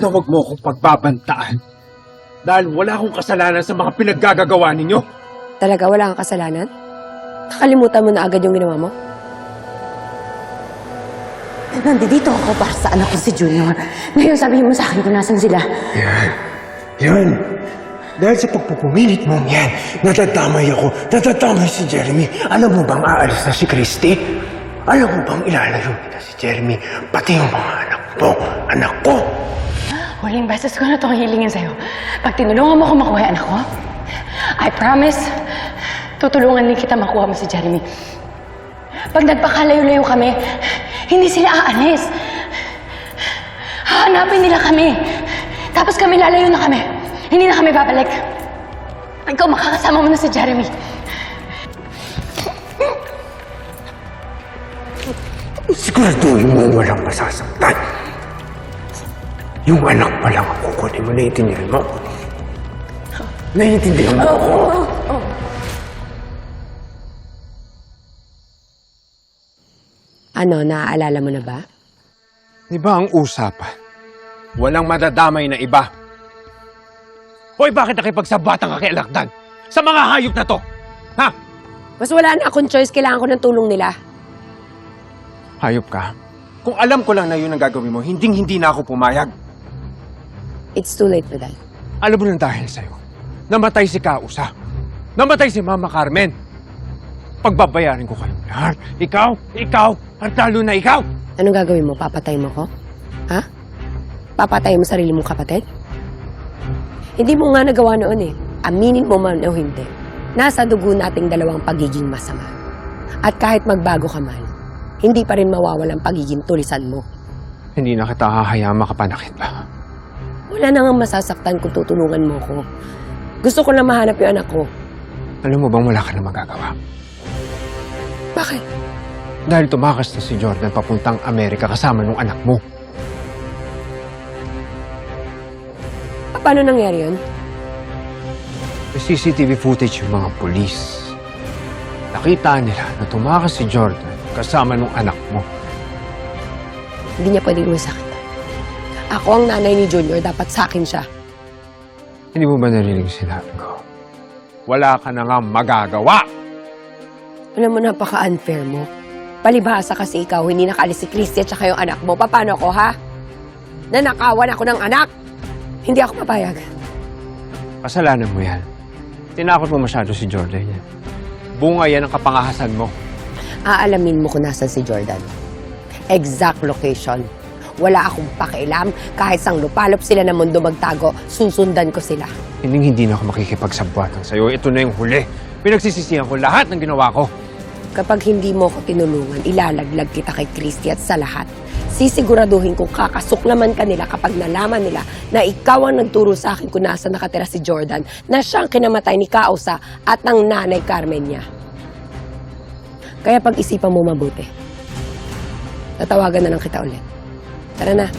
na wag mo akong pagbabantaan. Dahil wala akong kasalanan sa mga pinaggagawa ninyo. Talaga wala kang kasalanan? Nakalimutan mo na agad yung ginawa mo? Nandito ako para sa anak ko si Junior. Ngayon sabihin mo sa akin kung nasan sila. Yan. Yan. Dahil sa pagpupumilit mong yan, natatamay ako, natatamay si Jeremy. Alam mo bang aalis na si Christy? Alam mo bang ilalayo kita si Jeremy, pati yung mga anak mo, anak ko? Huling beses ko na itong hilingin sa'yo. Pag tinulungan mo ako makuha yung anak ko, I promise, tutulungan din kita makuha mo si Jeremy. Pag nagpakalayo-layo kami, hindi sila aalis. Hahanapin nila kami. Tapos kami lalayo na kami. Hindi na kami babalik. Ikaw makakasama mo na si Jeremy. Siguraduhin mo walang masasaktan. Yung anak pa lang ang kukunin mo, naiintindihan mo? Naiintindihan mo ako? Ano, naaalala mo na ba? Di ba ang usapan? Walang madadamay na iba. Hoy, bakit nakipagsabatang ka kay Alakdan? Sa mga hayop na to! Ha? Mas wala na akong choice, kailangan ko ng tulong nila. Hayop ka? Kung alam ko lang na yun ang gagawin mo, hinding-hindi na ako pumayag. It's too late for that. Alam mo nang dahil sa'yo, namatay si Kausa. Namatay si Mama Carmen. Pagbabayarin ko kayo lahat. Ikaw, ikaw, at lalo na ikaw. Anong gagawin mo? Papatay mo ko? Ha? Papatay mo sarili mong kapatid? Hindi mo nga nagawa noon eh. Aminin mo man o hindi. Nasa dugo nating dalawang pagiging masama. At kahit magbago ka man, hindi pa rin mawawalang pagiging tulisan mo. Hindi na kita hahayaan makapanakit pa. Wala na nga masasaktan kung tutulungan mo ko. Gusto ko lang mahanap yung anak ko. Alam mo bang wala ka na magagawa? Bakit? Dahil tumakas na si Jordan papuntang Amerika kasama nung anak mo. Paano nangyari yun? May CCTV footage yung mga polis. Nakita nila na tumakas si Jordan kasama nung anak mo. Hindi niya pwedeng gawin sa akin. Ako ang nanay ni Junior, dapat sa akin siya. Hindi mo ba narinig sinabi ko? Wala ka na nga magagawa! Alam mo, napaka-unfair mo. Palibhasa kasi ikaw, hindi nakaalis si Christy at saka yung anak mo. Paano ko, ha? Nanakawan ako ng anak! Hindi ako papayag. Kasalanan mo yan. Tinakot mo masyado si Jordan yan. Bunga yan ang kapangahasan mo. Aalamin mo kung nasan si Jordan. Exact location. Wala akong pakialam. Kahit sang lupalop sila ng mundo magtago, susundan ko sila. Hindi hindi na ako makikipagsabwatan sa'yo. Ito na yung huli. Pinagsisisihan ko lahat ng ginawa ko. Kapag hindi mo ko tinulungan, ilalaglag kita kay Christy at sa lahat. Sisiguraduhin kong kakasuklaman ka nila kapag nalaman nila na ikaw ang nagturo sa akin kung nasa nakatira si Jordan na siyang kinamatay ni Kausa at ng nanay Carmen niya. Kaya pag-isipan mo mabuti. Tatawagan na lang kita ulit. Tara na.